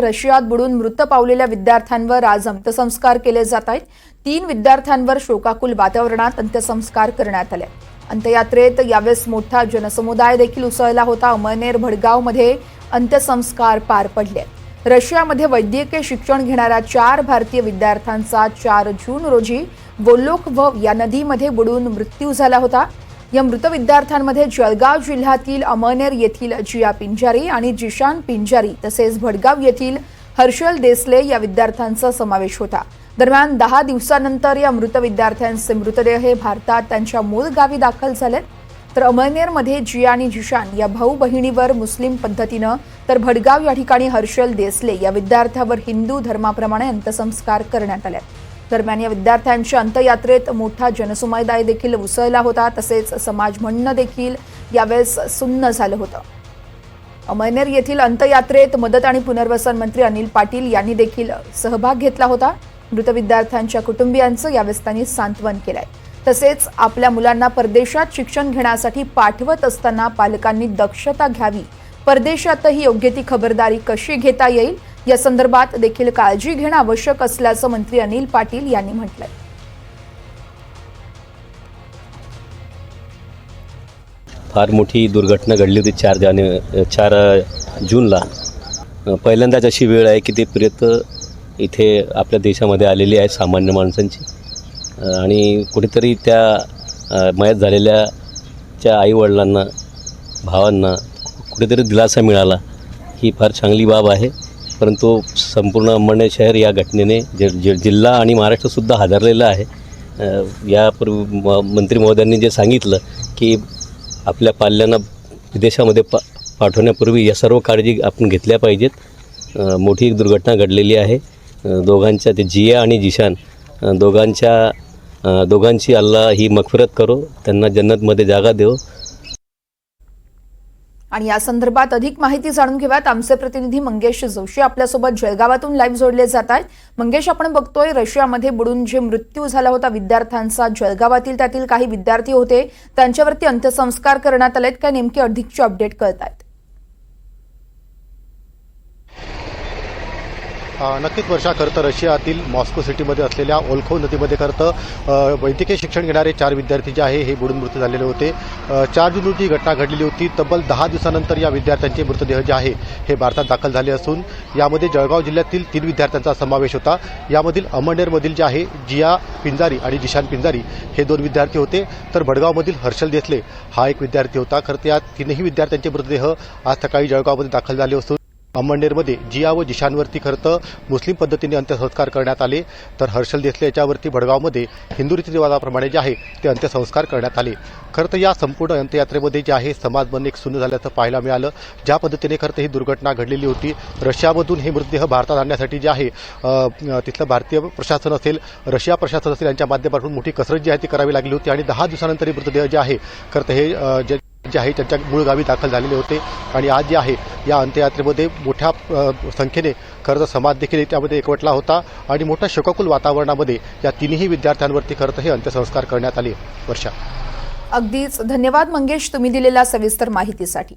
रशियात बुडून मृत पावलेल्या विद्यार्थ्यांवर आज अंत्यसंस्कार केले जात आहेत. तीन विद्यार्थ्यांवर शोकाकुल वातावरणात अंत्यसंस्कार करण्यात आले. अंत्ययात्रेत यावेळेस मोठा जनसमुदाय देखील उसळला होता. अमळनेर भडगावमध्ये अंत्यसंस्कार पार पडले. रशियामध्ये वैद्यकीय शिक्षण घेणाऱ्या चार भारतीय विद्यार्थ्यांचा चार जून रोजी वोल्लोखवव या नदीमध्ये बुडून मृत्यू झाला होता. या मृत विद्यार्थ्यांमध्ये जळगाव जिल्ह्यातील अमळनेर येथील जिया पिंजारी आणि जिशान पिंजारी तसेच भडगाव येथील हर्षल देसले या विद्यार्थ्यांचा समावेश होता. दरम्यान दहा दिवसानंतर या मृत विद्यार्थ्यांचे मृतदेह हे भारतात त्यांच्या मूळ गावी दाखल झालेत तर अमळनेरमध्ये जिया आणि जिशान या भाऊ बहिणीवर मुस्लिम पद्धतीनं तर भडगाव या ठिकाणी हर्षल देसले या विद्यार्थ्यावर हिंदू धर्माप्रमाणे अंत्यसंस्कार करण्यात आले. दरम्यान या विद्यार्थ्यांच्या अंत्ययात्रेत मोठा जनसमुदाय देखील उसळला होता. तसेच समाज म्हणणं देखील यावेळेस सुन्न झालं होतं. अमळनेर येथील अंत्ययात्रेत मदत आणि पुनर्वसन मंत्री अनिल पाटील यांनी देखील सहभाग घेतला होता. मृत विद्यार्थ्यांच्या कुटुंबियांचं यावेळेस त्यांनी सांत्वन केलंय. तसेच आपल्या मुलांना परदेशात शिक्षण घेण्यासाठी पाठवत असताना पालकांनी दक्षता घ्यावी. परदेशातही योग्य ती खबरदारी कशी घेता येईल? या संदर्भात देखील काळजी घेणं आवश्यक असल्याचं मंत्री अनिल पाटील यांनी म्हटलंय. फार मोठी दुर्घटना घडली होती चार जाने चार जूनला. पहिल्यांदाच अशी वेळ आहे की ते प्रेत इथे आपल्या देशामध्ये आलेली आहे सामान्य माणसांची. आणि कुठेतरी त्या अ, झालेल्या झालेल्याच्या आईवडिलांना भावांना कुठेतरी दिलासा मिळाला. ही फार चांगली बाब आहे. परंतु संपूर्ण अंबरनाथ शहर या घटनेने जे जि जिल्हा आणि महाराष्ट्रसुद्धा हादरलेला आहे. यापूर्वी म मंत्री महोदयांनी जे सांगितलं की आपल्या पाल्यांना विदेशामध्ये पा पाठवण्यापूर्वी या सर्व काळजी आपण घेतल्या पाहिजेत. मोठी एक दुर्घटना घडलेली आहे. दोघांच्या ते जिया आणि जिशान दोघांच्या दोघांची अल्लाह ही मगफिरत करो त्यांना जन्नतमध्ये जागा देव. आणि या संदर्भात अधिक माहिती जाणून घेऊयात. आमचे प्रतिनिधी मंगेश जोशी आपल्यासोबत जळगावातून लाईव्ह जोडले जात आहेत. मंगेश आपण बघतोय रशियामध्ये बुडून जे मृत्यू झाला होता विद्यार्थ्यांचा जळगावातील त्यातील काही विद्यार्थी होते त्यांच्यावरती अंत्यसंस्कार करण्यात आलेत. काय नेमकी अधिकची अपडेट कळत आहेत नक्कीच वर्षा खरं तर रशियातील मॉस्को सिटीमध्ये असलेल्या ओल्खो नदीमध्ये खरं तर वैद्यकीय शिक्षण घेणारे चार विद्यार्थी जे आहे हे बुडून मृत्यू झालेले होते. चार जून रोजी घटना घडलेली होती. तब्बल दहा दिवसानंतर या विद्यार्थ्यांचे मृतदेह जे आहे हे भारतात दाखल झाले असून यामध्ये जळगाव जिल्ह्यातील तीन विद्यार्थ्यांचा समावेश होता. यामधील अमळनेरमधील जे आहे जिया पिंजारी आणि जिशान पिंजारी हे दोन विद्यार्थी होते. तर भडगावमधील हर्षल देसले हा एक विद्यार्थी होता. खरं तर या तीनही विद्यार्थ्यांचे मृतदेह आज सकाळी जळगावमध्ये दाखल झाले असून अंमळनेरमध्ये जिया व जिशांवरती खरं तर मुस्लिम पद्धतीने अंत्यसंस्कार करण्यात आले तर हर्षल देसले याच्यावरती भडगावमध्ये हिंदू रीतिरिवाजाप्रमाणे जे आहे ते अंत्यसंस्कार करण्यात आले. खरं तर या संपूर्ण अंत्ययात्रेमध्ये जे आहे समाज मन एक शून्य झाल्याचं पाहायला मिळालं. ज्या पद्धतीने खरं तर ही दुर्घटना घडलेली होती रशियामधून हे मृतदेह भारतात आणण्यासाठी जे आहे तिथलं भारतीय प्रशासन असेल रशिया प्रशासन असेल यांच्या माध्यमातून मोठी कसरत जी आहे ती करावी लागली होती आणि दहा दिवसानंतर हे मृतदेह जे आहे खरं तर हे जे जे आहे त्यांच्या मूळ गावी दाखल झालेले होते. आणि आज जे आहे या अंत्ययात्रेमध्ये मोठ्या संख्येने खरं तर समाज देखील त्यामध्ये एकवटला होता. आणि मोठ्या शोकाकुल वातावरणामध्ये या तिन्ही विद्यार्थ्यांवरती खरं तर हे अंत्यसंस्कार करण्यात आले. वर्षा. अगदीच. धन्यवाद मंगेश तुम्ही दिलेल्या सविस्तर माहितीसाठी.